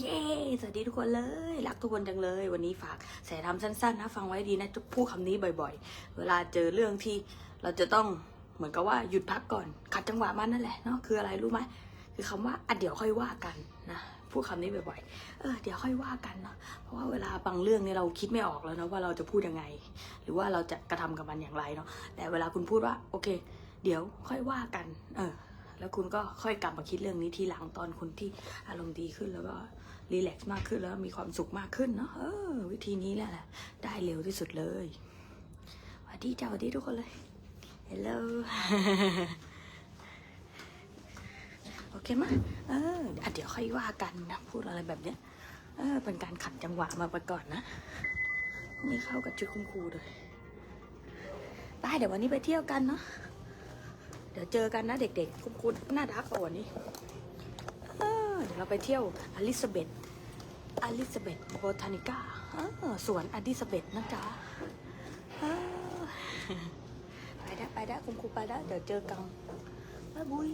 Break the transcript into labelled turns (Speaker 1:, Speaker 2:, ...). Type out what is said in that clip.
Speaker 1: เย้สวัสดีทุกคนเลย รักทุกคนจังเลย วันนี้ฝากแสทำสั้นๆนะฟังไว้ดีนะจะพูดคำนี้บ่อยๆ เวลาเจอเรื่องที่เราจะต้องเหมือนกับว่าหยุดพักก่อนขัดจังหวะมันนั่นแหละเนาะคืออะไรรู้ไหมคือคำว่าอะเดี๋ยวค่อยว่ากันนะพูดคำนี้บ่อยๆ เออเดี๋ยวค่อยว่ากันเนาะเพราะว่าเวลาบางเรื่องเนี่ยเราคิดไม่ออกแล้วนะว่าเราจะพูดยังไง หรือว่าเราจะกระทำกับมันอย่างไรเนาะแต่เวลาคุณพูดว่าโอเค เดี๋ยวค่อยว่ากัน เออ แล้วคุณก็ค่อยกลับมาคิดเรื่องนี้ทีหลังตอนคุณที่อารมณ์ดีขึ้นแล้วก็รีแลกซ์มากขึ้นแล้วมีความสุขมากขึ้นเนาะเออ วิธีนี้แหละ ได้เร็วที่สุดเลยสวัสดีจ้าสวัสดีทุกคนเลย Hello โอเคไหมเอออะเดี๋ยวค่อยว่ากันนะพูดอะไรแบบเนี้ยเออเป็นการขัดจังหวะมาไปก่อนนะนี่เข้ากับชุดคุณครูเลยไปเดี๋ยววันนี้ไปเที่ยวกันเนาะ เดี๋ยวเจอกันนะเด็กๆ คุณคุณน่ารักกว่าวันนี้เเดี๋ยวเราไปเที่ยวอลิซาเบธอลิซาเบธโบทานิก้าสวนอลิซาเบธนะจ๊ะไปได้ไปได้คุณครูไปได้เดี๋ยวเจอกันบ๊ายบาย